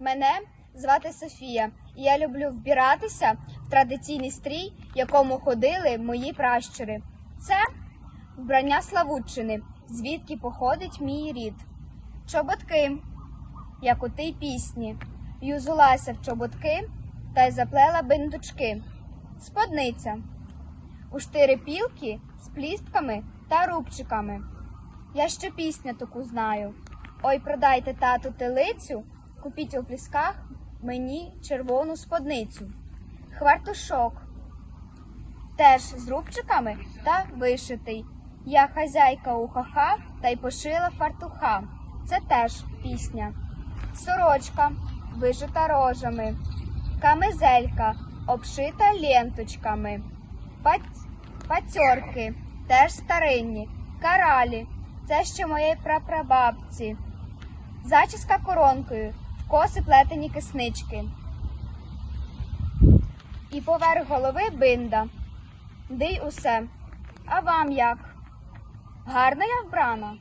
Мене звати Софія, і я люблю вбиратися в традиційний стрій, якому ходили мої пращури. Це вбрання Славутчини, звідки походить мій рід. Чоботки, як у тій пісні, юзулася в чоботки та й заплела биндучки. Сподниця у штири пілки з плістками та рубчиками. Я ще пісню таку знаю. Ой, продайте тату телицю, купіть у плісках мені червону сподницю. Хвартушок теж з рубчиками та вишитий. Я хазяйка у хаха та й пошила фартуха. Це теж пісня. Сорочка вишита рожами, камизелька обшита ленточками, Паць- пацьорки теж старинні, каралі це ще моєї прапрабабці. Зачіска коронкою, коси плетені киснички. І поверх голови бинда. Дий усе. А вам як? Гарно я вбрана?